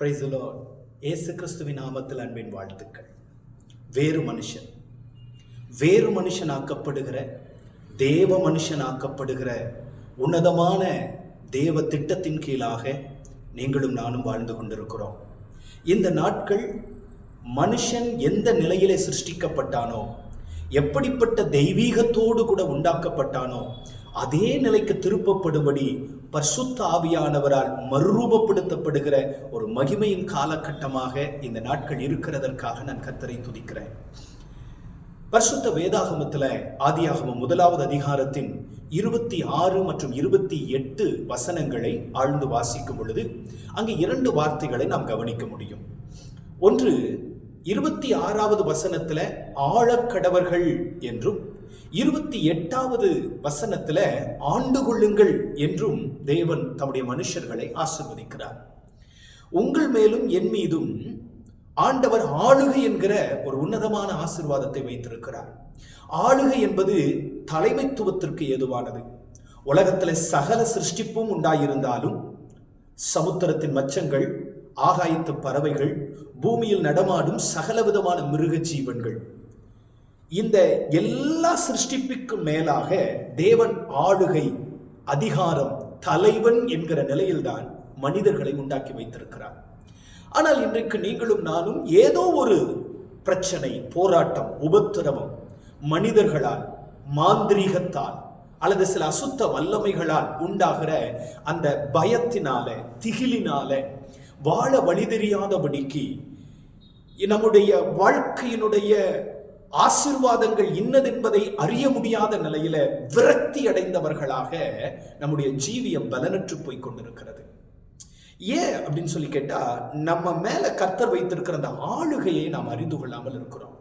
பிரைசலோ இயேசு கிறிஸ்துவின் நாமத்தில் அன்பின் வாழ்த்துக்கள். வேறு மனுஷன். வேறு மனுஷன் ஆக்கப்படுகிற தேவ மனுஷன் ஆக்கப்படுகிற உன்னதமான தேவ திட்டத்தின் கீழாக நீங்களும் நானும் வாழ்ந்து கொண்டிருக்கிறோம். இந்த நாட்கள் மனுஷன் எந்த நிலையிலே சிருஷ்டிக்கப்பட்டானோ எப்படிப்பட்ட தெய்வீகத்தோடு கூட உண்டாக்கப்பட்டானோ அதே நிலைக்கு திருப்பப்படும்படி பரிசுத்த ஆவியானவரால் மறுரூபப்படுத்தப்படுகிற ஒரு மகிமையின் காலகட்டமாக இந்த நாட்கள் இருக்கிறதற்காக நான் கத்தரை துதிக்கிறேன். பரிசுத்த வேதாகமத்தில் ஆதியாகமம் முதலாவது அதிகாரத்தின் இருபத்தி ஆறு மற்றும் இருபத்தி எட்டு வசனங்களை ஆழ்ந்து வாசிக்கும் பொழுது அங்கு இரண்டு வார்த்தைகளை நாம் கவனிக்க முடியும். ஒன்று இருபத்தி ஆறாவது வசனத்தில் ஆழக்கடவர்கள் என்றும் இருபத்தி எட்டாவது வசனத்துல ஆண்டு கொள்ளுங்கள் என்றும் தேவன் தம்முடைய மனுஷர்களை ஆசிர்வதிக்கிறார். உங்கள் மேலும் என் மீதும் ஆண்டவர் ஆளுகை என்கிற ஒரு உன்னதமான ஆசிர்வாதத்தை வைத்திருக்கிறார். ஆளுகை என்பது தலைமைத்துவத்திற்கு ஏதுவானது. உலகத்துல சகல சிருஷ்டிப்பும் உண்டாயிருந்தாலும் சமுத்திரத்தின் மச்சங்கள் ஆகாயத்து பறவைகள் பூமியில் நடமாடும் சகல விதமான மிருக ஜீவன்கள் இந்த எல்லா சிருஷ்டிப்புக்கும் மேலாக தேவன் ஆளுகை அதிகாரம் தலைவன் என்கிற நிலையில்தான் மனிதர்களை உண்டாக்கி வைத்திருக்கிறார். ஆனால் இன்றைக்கு நீங்களும் நானும் ஏதோ ஒரு பிரச்சனை போராட்டம் உபத்திரவம் மனிதர்களால் மாந்திரீகத்தால் அல்லது சில அசுத்த வல்லமைகளால் உண்டாகிற அந்த பயத்தினால திகிலினால வாழ வழி தெரியாதபடிக்கு நம்முடைய வாழ்க்கையினுடைய ஆசிர்வாதங்கள் இன்னதென்பதை அறிய முடியாத நிலையில விரக்தி அடைந்தவர்களாக நம்முடைய ஜீவியம் பலனற்று போய் கொண்டிருக்கிறது. ஏன் அப்படின்னு சொல்லி கேட்டா நம்ம மேல கர்த்தர் வைத்திருக்கிற அந்த ஆளுகையை நாம் அறிந்து கொள்ளாமல் இருக்கிறோம்.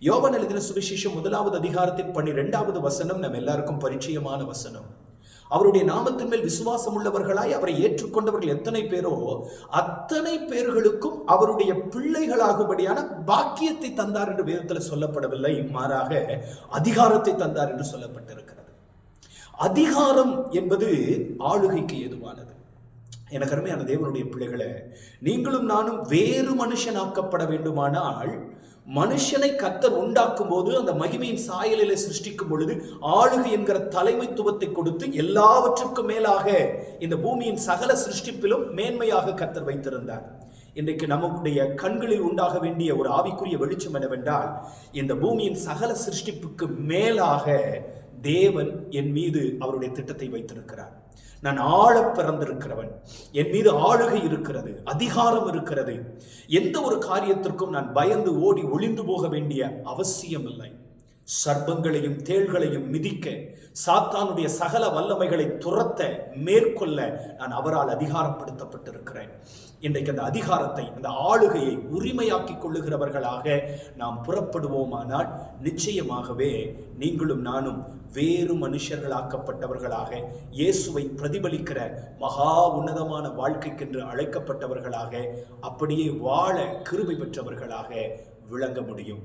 யோவன் எழுதின சுவிசேஷம் முதலாவது அதிகாரத்தின் பன்னிரெண்டாவது வசனம் நம்ம எல்லாருக்கும் பரிச்சயமான வசனம். அவருடைய நாமத்தின் மேல் விசுவாசம் உள்ளவர்களாய் அவரை ஏற்றுக்கொண்டவர்கள் எத்தனை பேரோ அத்தனை பேர்களுக்கும் அவருடைய பிள்ளைகளாகும்படியான பாக்கியத்தை தந்தார் என்று வேதத்தில் சொல்லப்படவில்லை. மாறாக அதிகாரத்தை தந்தார் என்று சொல்லப்பட்டிருக்கிறது. அதிகாரம் என்பது ஆளுகைக்கு ஏதுவானது. எனக்கு அருமையான தேவனுடைய பிள்ளைகளை நீங்களும் நானும் வேறு மனுஷனாக்கப்பட வேண்டுமானால் மனுஷனை கத்தர் உண்டாக்கும் போது அந்த மகிமையின் சாயலிலே சிருஷ்டிக்கும் பொழுது ஆளுகை என்கிற தலைமைத்துவத்தை கொடுத்து எல்லாவற்றுக்கும் மேலாக இந்த பூமியின் சகல சிருஷ்டிப்பிலும் மேன்மையாக கத்தர் வைத்திருந்தார். இன்றைக்கு நம்முடைய கண்களில் உண்டாக வேண்டிய ஒரு ஆவிக்குரிய வெளிச்சம் என்னவென்றால் இந்த பூமியின் சகல சிருஷ்டிப்புக்கு மேலாக தேவன் என் மீது அவருடைய திட்டத்தை வைத்திருக்கிறார். நான் ஆழ பிறந்திருக்கிறவன். என் மீது ஆளுகை இருக்கிறது அதிகாரம் இருக்கிறது. எந்த ஒரு காரியத்திற்கும் நான் பயந்து ஓடி ஒளிந்து போக வேண்டிய அவசியம் இல்லை சர்ப்பங்களையும் தேள்களையும் மிதிக்க சாத்தானுடைய சகல வல்லமைகளை துரத்த மேற்கொள்ள நான் அவரால் அதிகாரப்படுத்தப்பட்டிருக்கிறேன். இன்றைக்கு அந்த அதிகாரத்தை அந்த ஆளுகையை உரிமையாக்கி கொள்ளுகிறவர்களாக நாம் புறப்படுவோமானால் நிச்சயமாகவே நீங்களும் நானும் வேறு மனுஷர்களாக்கப்பட்டவர்களாக இயேசுவை பிரதிபலிக்கிற மகா உன்னதமான வாழ்க்கைக்கென்று அழைக்கப்பட்டவர்களாக அப்படியே வாழ கிருபை பெற்றவர்களாக விளங்க முடியும்.